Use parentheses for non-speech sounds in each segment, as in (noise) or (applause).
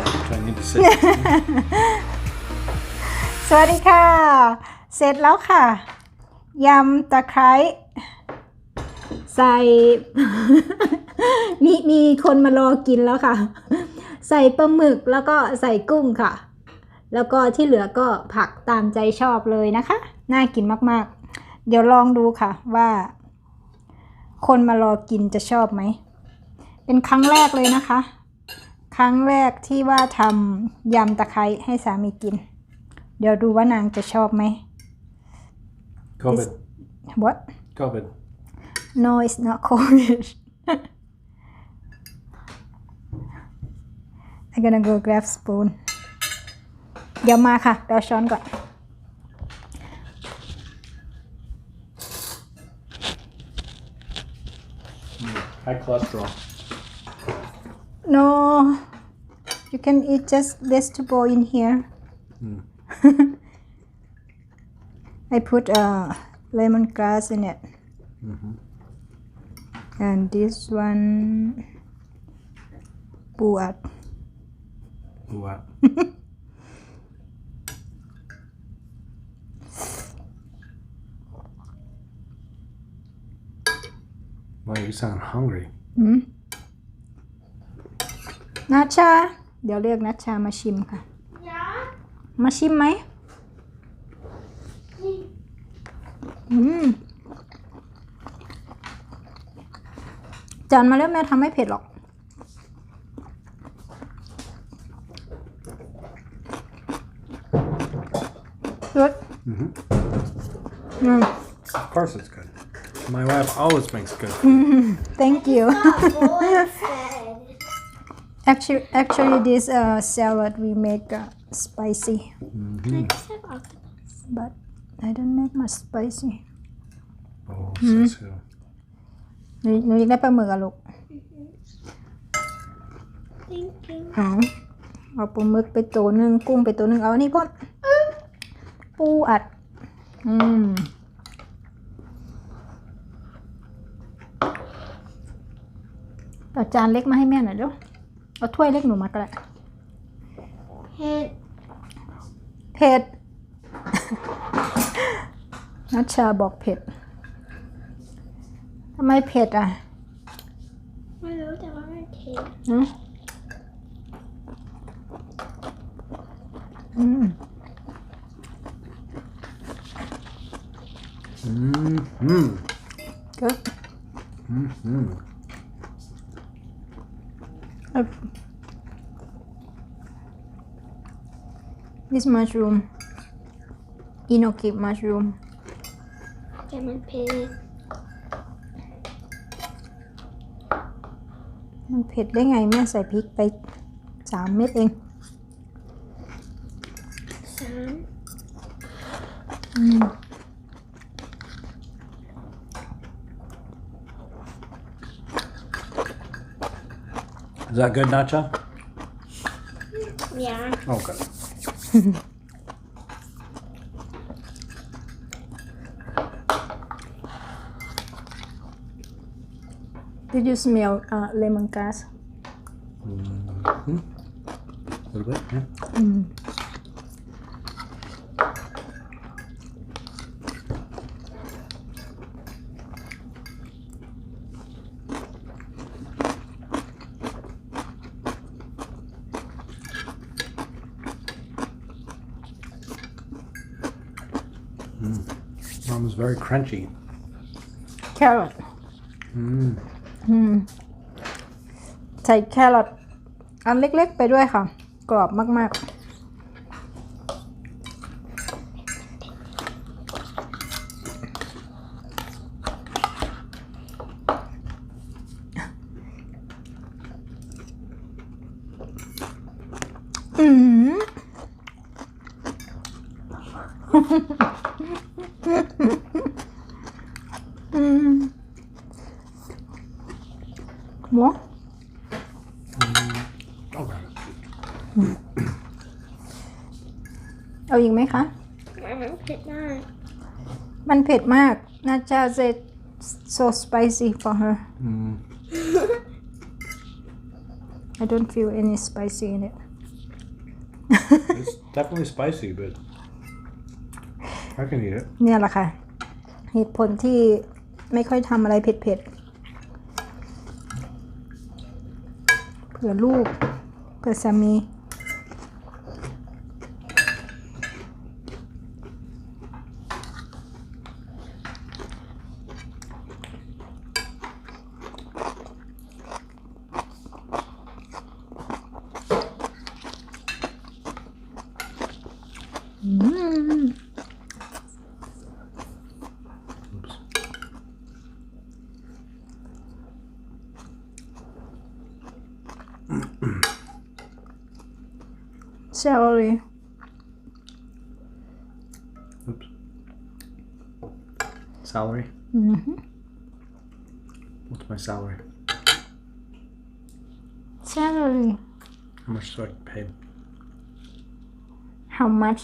Oh, do I need to sit? สวัสดีค่ะ เสร็จแล้วค่ะ ยำตะไคร้ใส่ มีมีคนมารอกินแล้วค่ะ ใส่ปลาหมึกแล้วก็ใส่กุ้งค่ะ แล้วก็ที่เหลือก็ผักตามใจชอบเลยนะคะ น่ากินมากๆ เดี๋ยวลองดูค่ะว่า คนมารอกินจะชอบไหม เป็นครั้งแรกเลยนะคะ ครั้งแรกที่ว่าทำยำตะไคร้ให้สามีกิน เดี๋ยวดูว่านางจะชอบไหม COVID. What COVID. No it's not COVID I'm gonna go grab spoon เดี๋ยวมาค่ะเดี๋ยวช้อนก่อน High cholesterol. No, you can eat just vegetable in here. Mm. (laughs) I put uh, lemongrass in it. Mm -hmm. And this one, buat. Buat. (laughs) Why wow, you sound hungry? Mm -hmm. นัชชา เดี๋ยวเรียกนัชชามาชิมค่ะ มาชิมไหมอืมจานมาแล้วแม่ทำไม่เผ็ดหรอก good อืม Of course it's good. My wife always makes good. thank you Boy fed. Actually actually this uh, salad we make uh, spicy I just have octopus. but I don't make much spicy Oh, says who? หนูหนูอยากได้ปลาหมึกอะลูก Thank you. เอาเอาปลาหมึกไปตัวหนึ่งกุ้งไปตัวหนึ่งเอาอันนี้พ่นปูอัด อืม เอาจานเล็กมาให้แม่หน่อยเดี๋ยว เอาถ้วยเล็กหนูมาก็ได้ Head. เผ็ด นัชชาบอกเผ็ดทำไมเผ็ดอะไม่รู้แต่ว่ามันเทอืมอืม Mm-hmm. good Mm-hmm. Uh, this mushroom enoki mushroom แต่มันเผ็ดมันเผ็ดได้ไงแม่ใส่พริกไปสามเม็ดเองสามอืม that good, Nacha? Yeah. Okay. Did you smell uh, gas? Mm-hmm. A little bit, yeah. Mm. Very crunchy. carrot Mm. อืม ใส่แครอทอันเล็กๆไปด้วยค่ะ กรอบมากๆ อืม อืมหมู Okay. เอาอีกไหมคะ มันเผ็ดมากมันเผ็ดมากน่าจะ say so spicy for her Mm. I don't feel any spicy in it It's definitely spicy, but I can eat it. เนี่ยแหละค่ะ เหตุผลที่ไม่ค่อยทำอะไรเผ็ดๆเผื่อลูกเผื่อสามี celery Oops. Salary. อืม What's my salary? Salary. How much do I get paid? how much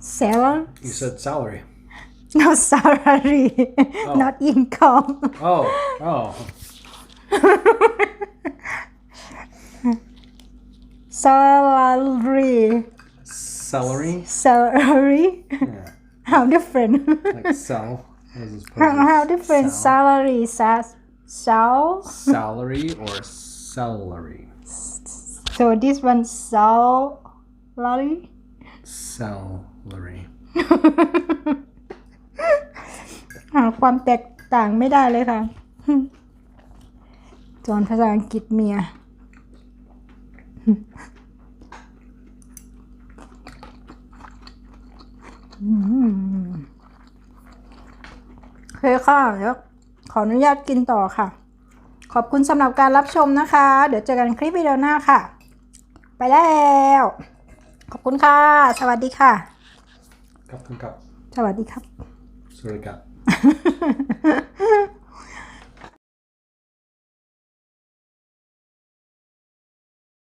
salary You said salary. (laughs) no salary oh. (laughs) not income Oh, oh. salary Celery. salary Yeah. how different Like sell. As opposed how, to how different sell. salary sa- sal Salary or celery? so this one salary Celery. หาความแตกต่างไม่ได้เลยค่ะ (laughs) สอนภาษาอังกฤษเมียอืมโอเคค่ะเดี๋ยวขออนุญาตกินต่อค่ะ ขอบคุณสำหรับการรับชมนะคะ เดี๋ยวเจอกันคลิปวิดีโอหน้าค่ะ ไปแล้ว ขอบคุณค่ะ สวัสดีค่ะ Cup and cup. สวัสดีครับ Sorry, cup.